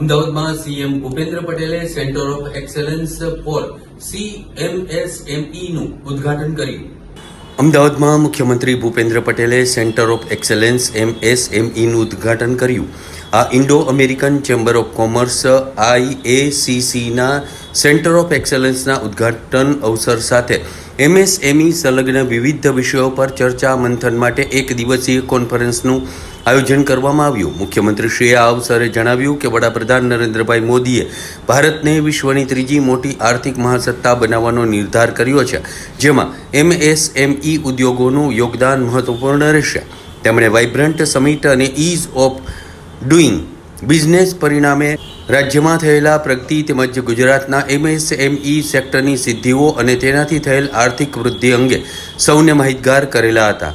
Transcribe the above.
અમદાવાદમાં સીએમ ભૂપેન્દ્ર પટેલે centre of excellence for CMSME નું ઉદ્ઘાટન કર્યું. અમદાવાદમાં મુખ્યમંત્રી ભૂપેન્દ્ર પટેલે સેન્ટર ઓફ એક્સેલન્સ એમએસએમઈનું ઉદ્ઘાટન કર્યું. આ Indo American chamber of commerce આઈએસીસીના centre of એક્સેલન્સના ઉદ્ઘાટન અવસર સાથે એમએસએમઈ સંલગ્ન વિવિધ વિષયો પર ચર્ચા મંથન માટે એક દિવસીય કોન્ફરન્સનું આયોજન કરવામાં આવ્યું. મુખ્યમંત્રીશ્રીએ આ અવસરે જણાવ્યું કે વડાપ્રધાન નરેન્દ્રભાઈ મોદીએ ભારતને વિશ્વની ત્રીજી મોટી આર્થિક મહાસત્તા બનાવવાનો નિર્ધાર કર્યો છે, જેમાં એમએસએમઈ ઉદ્યોગોનું યોગદાન મહત્વપૂર્ણ રહેશે. તેમણે વાઇબ્રન્ટ સમિટ અને ઇઝ ઓફ ડુઈંગ. બિઝનેસ પરિણામે રાજ્યમાં થયેલા પ્રગતિ તેમજ ગુજરાતના એમએસએમઈ સેક્ટરની સિદ્ધિઓ અને તેનાથી થયેલ આર્થિક વૃદ્ધિ અંગે સૌને માહિતગાર કરેલા હતા.